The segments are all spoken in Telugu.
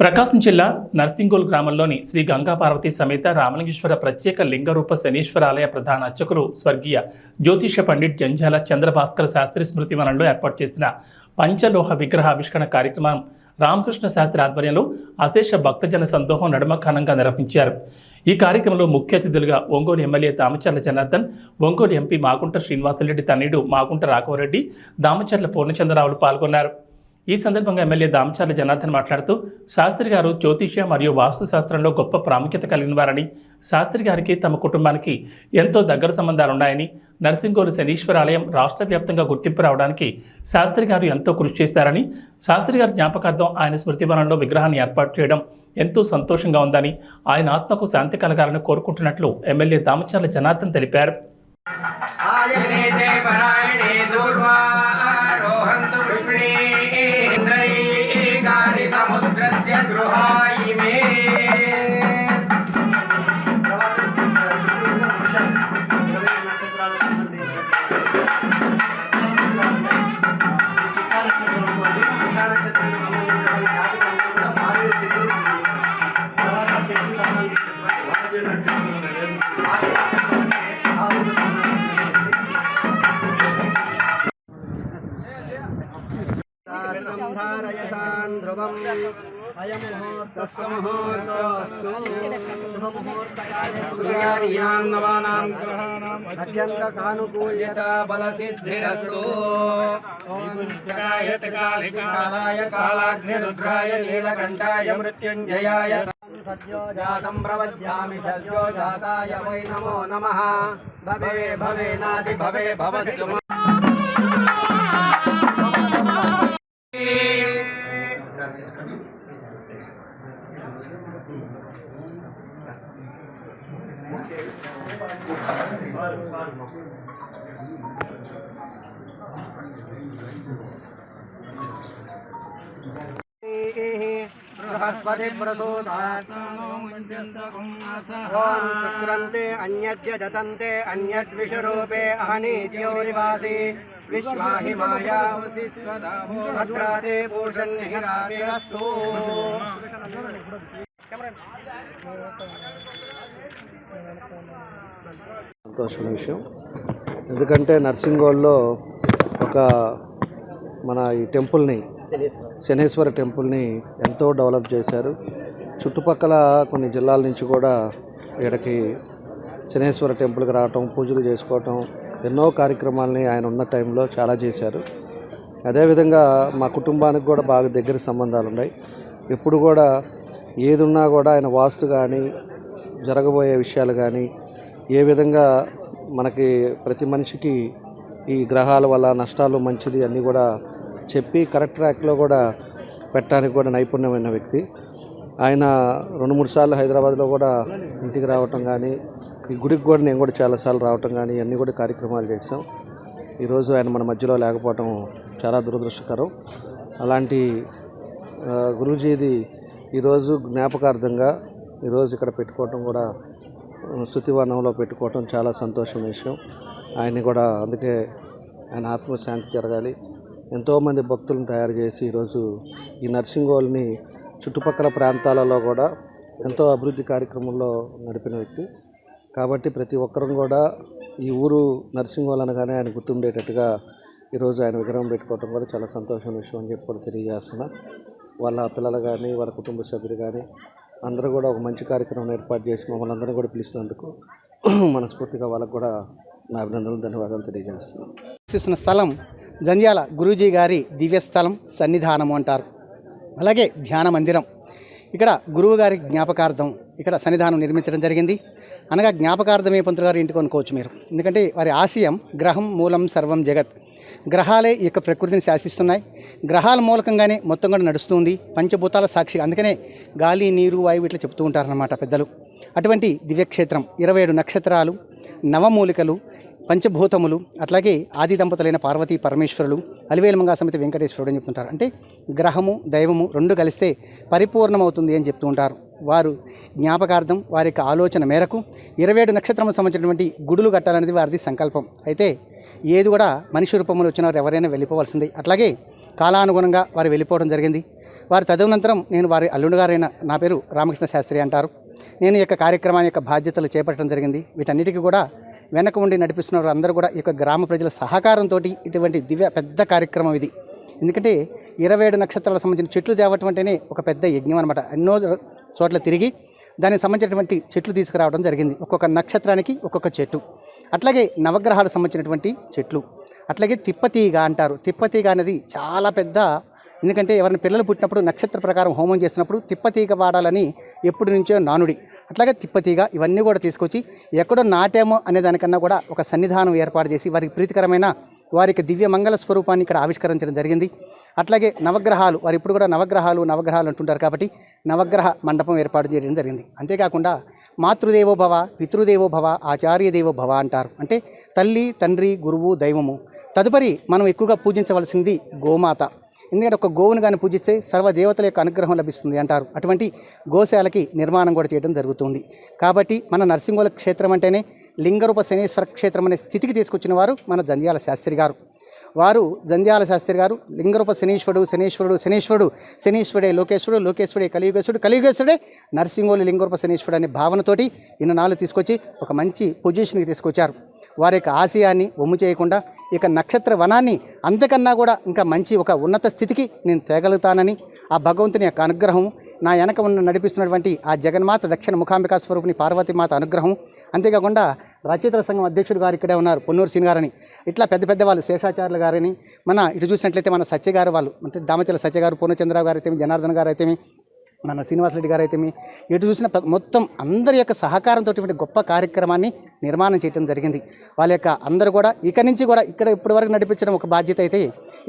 ప్రకాశం జిల్లా నర్సింగోల్ గ్రామంలోని శ్రీ గంగా పార్వతి సమేత రామలింగేశ్వర ప్రత్యేక లింగరూప శనీశ్వర ఆలయ ప్రధాన అర్చకులు స్వర్గీయ జ్యోతిష పండిట్ జంజాల చంద్రభాస్కర్ శాస్త్రి స్మృతి వనంలో ఏర్పాటు చేసిన పంచలోహ విగ్రహ ఆవిష్కరణ కార్యక్రమం రామకృష్ణ శాస్త్రి ఆధ్వర్యంలో అశేష భక్తజన సందోహం నడుమ ఘనంగా నిర్వహించారు. ఈ కార్యక్రమంలో ముఖ్య అతిథులుగా ఒంగోలు ఎమ్మెల్యే దామచర్ల జనార్దన్ ఒంగోలు ఎంపీ మాగుంట శ్రీనివాసరెడ్డి తనయుడు మాగుంట రాఘవరెడ్డి దామచర్ల పూర్ణచంద్రరావులు పాల్గొన్నారు. ఈ సందర్భంగా ఎమ్మెల్యే దామచర్ల జనార్దన్ మాట్లాడుతూ శాస్త్రి గారు జ్యోతిష్య మరియు వాస్తు శాస్త్రంలో గొప్ప ప్రాముఖ్యత కలిగిన వారని శాస్త్రి గారికి తమ కుటుంబానికి ఎంతో దగ్గర సంబంధాలున్నాయని నరసింగోలు శనీశ్వర ఆలయం రాష్ట్ర వ్యాప్తంగా గుర్తింపు రావడానికి శాస్త్రి గారు ఎంతో కృషి చేశారని శాస్త్రి గారి జ్ఞాపకార్థం ఆయన స్మృతివనంలో విగ్రహాన్ని ఏర్పాటు చేయడం ఎంతో సంతోషంగా ఉందని ఆయన ఆత్మకు శాంతి కలగాలని కోరుకుంటున్నట్లు ఎమ్మెల్యే దామచర్ల జనార్దన్ తెలిపారు. ఆయనే దేవరాయణే దూర్వారోహంతు పుష్పిణీ ध्रुवम् గృహాయి బలసిద్ధిరస్తు ఓం జగాయత నీలకంఠాయ మృత్యుంజయాయ సద్యో జాతం ప్రవద్యామి సద్యో జాతాయ వై నమో నమః భవే భవే నాది భవే భవస్సు బృహస్పతి ప్రసూతాత్ ఓం శుక్రంతే అన్యద్య దతంతే అన్యద్విషరూపే అహనీత్యోరివాసి విశ్వాహి మాయా భద్రాదే సంతోషమైన విషయం. ఎందుకంటే నర్సింగోల్లో ఒక మన ఈ టెంపుల్ని శనేశ్వర. టెంపుల్ని ఎంతో డెవలప్ చేశారు. చుట్టుపక్కల కొన్ని జిల్లాల నుంచి కూడా ఇక్కడికి శనేశ్వర టెంపుల్కి రావటం పూజలు చేసుకోవటం ఎన్నో కార్యక్రమాలని ఆయన ఉన్న టైంలో చాలా చేశారు. అదేవిధంగా మా కుటుంబానికి కూడా బాగా దగ్గర సంబంధాలు ఉన్నాయి. ఎప్పుడు కూడా ఏది ఉన్నా కూడా ఆయన వాస్తు కానీ జరగబోయే విషయాలు కానీ ఏ విధంగా మనకి ప్రతి మనిషికి ఈ గ్రహాల వల్ల నష్టాలు మంచిది అన్నీ కూడా చెప్పి కరెక్ట్ ట్రాక్లో కూడా పెట్టడానికి కూడా నైపుణ్యమైన వ్యక్తి. ఆయన రెండు మూడు సార్లు హైదరాబాద్లో కూడా ఇంటికి రావటం కానీ ఈ గుడికి కూడా నేను కూడా చాలాసార్లు రావటం కానీ అన్నీ కూడా కార్యక్రమాలు చేశాం. ఈరోజు ఆయన మన మధ్యలో లేకపోవటం చాలా దురదృష్టకరం. అలాంటి గురుజీది గురూజీది ఈరోజు జ్ఞాపకార్థంగా ఈరోజు ఇక్కడ పెట్టుకోవటం కూడా శృతివనంలో పెట్టుకోవటం చాలా సంతోషం విషయం. ఆయన్ని కూడా అందుకే ఆయన ఆత్మశాంతి జరగాలి. ఎంతోమంది భక్తులను తయారు చేసి ఈరోజు ఈ నర్సింగోల్ని చుట్టుపక్కల ప్రాంతాలలో కూడా ఎంతో అభివృద్ధి కార్యక్రమంలో నడిపిన వ్యక్తి. కాబట్టి ప్రతి ఒక్కరం కూడా ఈ ఊరు నర్సింగోల్ అనగానే ఆయన గుర్తుండేటట్టుగా ఈరోజు ఆయన విగ్రహం పెట్టుకోవడం కూడా చాలా సంతోషం విషయం అని చెప్పి కూడా తెలియజేస్తున్నా. వాళ్ళ పిల్లలు కానీ వాళ్ళ కుటుంబ సభ్యులు కానీ అందరూ కూడా ఒక మంచి కార్యక్రమం ఏర్పాటు చేసి మమ్మల్ని అందరూ కూడా పిలిచినందుకు మనస్ఫూర్తిగా వాళ్ళకు కూడా నా అభినందనలు ధన్యవాదాలు తెలియజేస్తున్నాను. చూసిన స్థలం జంధ్యాల గురూజీ గారి దివ్యస్థలం సన్నిధానం అంటారు. అలాగే ధ్యాన మందిరం. ఇక్కడ గురువు గారి జ్ఞాపకార్థం ఇక్కడ సన్నిధానం నిర్మించడం జరిగింది. అనగా జ్ఞాపకార్థమే పంతులు గారు ఇంటికి అనుకోవచ్చు మీరు. ఎందుకంటే వారి ఆశయం గ్రహం మూలం సర్వం జగత్. గ్రహాలే ఈ యొక్క ప్రకృతిని శాసిస్తున్నాయి. గ్రహాల మూలకంగానే మొత్తం కూడా నడుస్తుంది. పంచభూతాల సాక్షి. అందుకనే గాలి నీరు వాయువు ఇట్లా చెప్తూ ఉంటారన్నమాట పెద్దలు. అటువంటి దివ్యక్షేత్రం ఇరవై ఏడు నక్షత్రాలు నవమూలికలు పంచభూతములు అట్లాగే ఆది దంపతులైన పార్వతీ పరమేశ్వరులు అలివేలమంగా సమితి వెంకటేశ్వరుడు అని చెప్తుంటారు. అంటే గ్రహము దైవము రెండు కలిస్తే పరిపూర్ణమవుతుంది అని చెప్తూ ఉంటారు. వారు జ్ఞాపకార్థం వారి యొక్క ఆలోచన మేరకు ఇరవై ఏడు నక్షత్రములకు సంబంధించినటువంటి గుడులు కట్టాలనేది వారిది సంకల్పం. అయితే ఏది కూడా మనిషి రూపంలో వచ్చిన వారు ఎవరైనా వెళ్ళిపోవాల్సిందే. అట్లాగే కాలానుగుణంగా వారు వెళ్ళిపోవడం జరిగింది. వారి తదనంతరం నేను వారి అల్లుడు గారైన నా పేరు రామకృష్ణ శాస్త్రి అంటారు. నేను ఈ యొక్క కార్యక్రమాన్ని యొక్క బాధ్యతలు చేపట్టడం జరిగింది. వీటన్నిటికీ కూడా వెనక ఉండి నడిపిస్తున్న అందరూ కూడా ఈ యొక్క గ్రామ ప్రజల సహకారంతో ఇటువంటి దివ్య పెద్ద కార్యక్రమం ఇది. ఎందుకంటే ఇరవై ఏడు నక్షత్రాలకు సంబంధించిన చెట్లు తేవటం అంటేనే ఒక పెద్ద యజ్ఞం అనమాట ఎన్నో చోట్ల తిరిగి దానికి సంబంధించినటువంటి చెట్లు తీసుకురావడం జరిగింది. ఒక్కొక్క నక్షత్రానికి ఒక్కొక్క చెట్టు. అట్లాగే నవగ్రహాలకు సంబంధించినటువంటి చెట్లు. అట్లాగే తిప్పతీగ అంటారు. తిప్పతీగ అనేది చాలా పెద్ద ఎందుకంటే ఎవరిని పిల్లలు పుట్టినప్పుడు నక్షత్ర ప్రకారం హోమం చేసినప్పుడు తిప్పతీగ వాడాలని ఎప్పటి నుంచో నానుడి. అట్లాగే తిప్పతీగ ఇవన్నీ కూడా తీసుకొచ్చి ఎక్కడో నాటామో అనే దానికన్నా కూడా ఒక సన్నిధానం ఏర్పాటు చేసి వారికి ప్రీతికరమైన వారికి దివ్య మంగళ స్వరూపాన్ని ఇక్కడ ఆవిష్కరించడం జరిగింది. అట్లాగే నవగ్రహాలు వారు ఇప్పుడు కూడా నవగ్రహాలు నవగ్రహాలు అంటుంటారు కాబట్టి నవగ్రహ మండపం ఏర్పాటు చేయడం జరిగింది. అంతేకాకుండా మాతృదేవో భవ పితృదేవో భవ ఆచార్య భవ అంటారు. అంటే తల్లి తండ్రి గురువు దైవము. తదుపరి మనం ఎక్కువగా పూజించవలసింది గోమాత. ఎందుకంటే ఒక గోవును కానీ పూజిస్తే సర్వదేవతల యొక్క అనుగ్రహం లభిస్తుంది అంటారు. అటువంటి గోశాలకి నిర్మాణం కూడా చేయడం జరుగుతుంది. కాబట్టి మన నరసింహుల క్షేత్రం అంటేనే లింగరూప శనేశ్వర క్షేత్రం అనే స్థితికి తీసుకొచ్చిన వారు మన జంధ్యాల శాస్త్రి గారు. వారు జంధ్యాల శాస్త్రి గారు లింగరూప శనీశ్వరుడు శనీశ్వరుడు శనీశ్వరుడు శనీశ్వరుడే లోకేశ్వరుడు లోకేశ్వరుడే కలియుగేశ్వరుడు కలియుగేశ్వరుడే నరసింహోలు లింగరూప శనీశ్వరుడు అనే భావనతోటి ఈయన నాలుగు తీసుకొచ్చి ఒక మంచి పొజిషన్కి తీసుకొచ్చారు. వారి యొక్క ఆశయాన్ని ఒమ్ము చేయకుండా ఇక నక్షత్ర వనాన్ని అంతకన్నా కూడా ఇంకా మంచి ఒక ఉన్నత స్థితికి నేను తేగలుగుతానని ఆ భగవంతుని యొక్క అనుగ్రహం నా వెనక ఉన్న నడిపిస్తున్నటువంటి ఆ జగన్మాత దక్షిణ ముఖాంబికా స్వరూపిణి పార్వతీమాత అనుగ్రహం అంతేకాకుండా రచయితల సంఘం అధ్యక్షుడు గారు ఇక్కడే ఉన్నారు పొన్నూరు సీన్ గారని ఇట్లా పెద్ద పెద్ద వాళ్ళు శేషాచార్యులు గారని మన ఇటు చూసినట్లయితే మన సత్య గారు వాళ్ళు అంటే దామచల సత్య గారు పూర్ణచంద్రరావు గారు అయితే జనార్దన్ గారు అయితే మన శ్రీనివాసరెడ్డి గారు అయితే మీ ఎటు చూసిన మొత్తం అందరి యొక్క సహకారంతో ఇటువంటి గొప్ప కార్యక్రమాన్ని నిర్మాణం చేయడం జరిగింది. వాళ్ళ యొక్క అందరూ కూడా ఇక నుంచి కూడా ఇక్కడ ఇప్పటి వరకు నడిపించడం ఒక బాధ్యత అయితే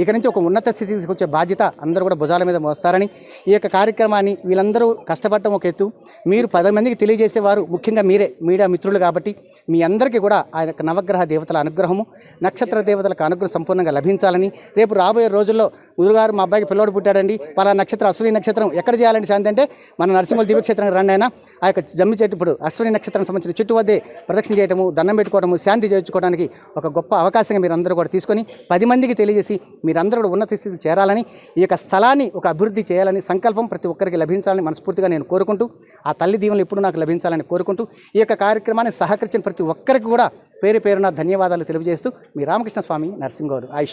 ఇక నుంచి ఒక ఉన్నత స్థితి తీసుకొచ్చే బాధ్యత అందరూ కూడా భుజాల మీద మోస్తారని ఈ యొక్క కార్యక్రమాన్ని వీళ్ళందరూ కష్టపడటం ఒక ఎత్తు. మీరు పది మందికి తెలియజేసేవారు ముఖ్యంగా మీరే మీడియా మిత్రులు కాబట్టి మీ అందరికీ కూడా ఆ యొక్క నవగ్రహ దేవతల అనుగ్రహము నక్షత్ర దేవతలకు అనుగ్రహం సంపూర్ణంగా లభించాలని రేపు రాబోయే రోజుల్లో గురుగారు మా అబ్బాయికి పిల్లోడు పుట్టాడండి. పలా నక్షత్రం అశ్విని నక్షత్రం ఎక్కడ చేయాలండి ఏంటంటే మన నరసింహుల దివ్యక్షేత్రానికి రండి అయినా ఆ యొక్క జమ్మి చెట్టు ఇప్పుడు అశ్విని నక్షత్రం సంబంధించిన చుట్టూ వద్దే ప్రదక్షిణ చేయటము దండం పెట్టుకోవడము శాంతి చేర్చుకోవడానికి ఒక గొప్ప అవకాశంగా మీరు అందరూ కూడా తీసుకొని పది మందికి తెలియజేసి మీరందరూ కూడా ఉన్నత స్థితికి చేరాలని ఈ యొక్క స్థలాన్ని ఒక అభివృద్ధి చేయాలని సంకల్పం ప్రతి ఒక్కరికి లభించాలని మనస్ఫూర్తిగా నేను కోరుకుంటూ ఆ తల్లి దీవెనలు ఎప్పుడు నాకు లభించాలని కోరుకుంటూ ఈ యొక్క కార్యక్రమాన్ని సహకరించిన ప్రతి ఒక్కరికి కూడా పేరు పేరున ధన్యవాదాలు తెలియజేస్తూ మీ రామకృష్ణ స్వామి నరసింహగౌడ్ ఆయుష్